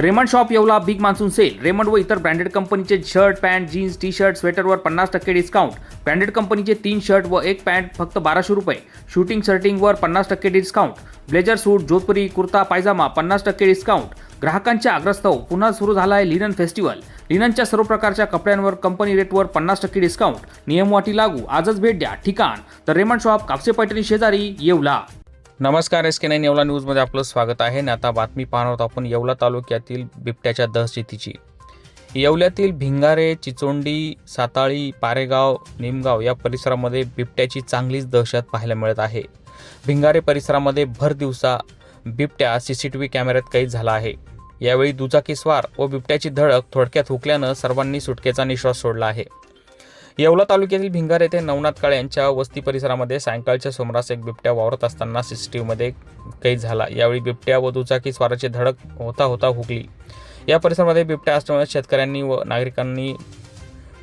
Raymond shop Yeola big monsoon sale. Raymond व इतर branded कंपनीचे shirt pant jeans T shirt स्वेटरवर पन्नास टक्के डिस्काउंट ब्रँडेड कंपनीचे तीन शर्ट व एक पॅन्ट फक्त बाराशे रुपये. शूटिंग शर्टिंगवर पन्नास टक्के discount blazer suit Jodhpuri kurta pyjama पन्नास टक्के डिस्काउंट ग्राहकांच्या आग्रस्तव पुन्हा सुरू झाला आहे लिनन फेस्टिवल. लिननच्या सर्व प्रकारच्या कपड्यांवर कंपनी रेटवर पन्नास टक्के डिस्काउंट नियमवाटी लागू. आजच भेट द्या. ठिकाण. तर रेमंड शॉप कापसे पैठणी शेजारी येवला. नमस्कार एस के नाईन येवला न्यूजमध्ये आपलं स्वागत आहे. आणि आता बातमी पाहणार आहोत आपण येवला तालुक्यातील बिबट्याच्या दहशतीची. येवल्यातील भिंगारे चिचोंडी साताळी पारेगाव निमगाव या परिसरामध्ये बिबट्याची चांगलीच दहशत पाहायला मिळत आहे. भिंगारे परिसरामध्ये भर दिवसा बिबट्या सी सी टी व्ही कॅमेऱ्यात कैद झाला आहे. यावेळी दुचाकीस्वार व बिबट्याची धडक थोडक्यात हुकल्यानं सर्वांनी सुटकेचा निश्वास सोडला आहे. येवला तालुक्यातील भिंगार येथे नवनाथ काळे यांच्या वस्ती परिसरामध्ये सायंकाळच्या सुमारास एक बिबट्या वावरत असताना सीसीटीव्हीमध्ये कैद झाला. यावेळी बिबट्या व दुचाकी स्वाराची धडक होता होता हुकली. या परिसरामध्ये बिबट्या असल्यामुळे शेतकऱ्यांनी व नागरिकांनी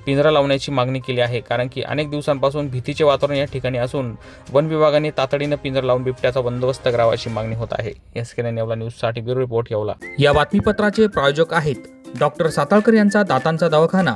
पिंजरा लावण्याची मागणी केली आहे. कारण की अनेक दिवसांपासून भीतीचे वातावरण या ठिकाणी असून वन विभागाने तातडीनं पिंजरा लावून बिबट्याचा बंदोबस्त करावा अशी मागणी होत आहे. एस के नेवला न्यूजसाठी ब्युरो रिपोर्ट येवला. या बातमीपत्राचे प्रायोजक आहेत डॉक्टर साताळकर यांचा दातांचा दवाखाना.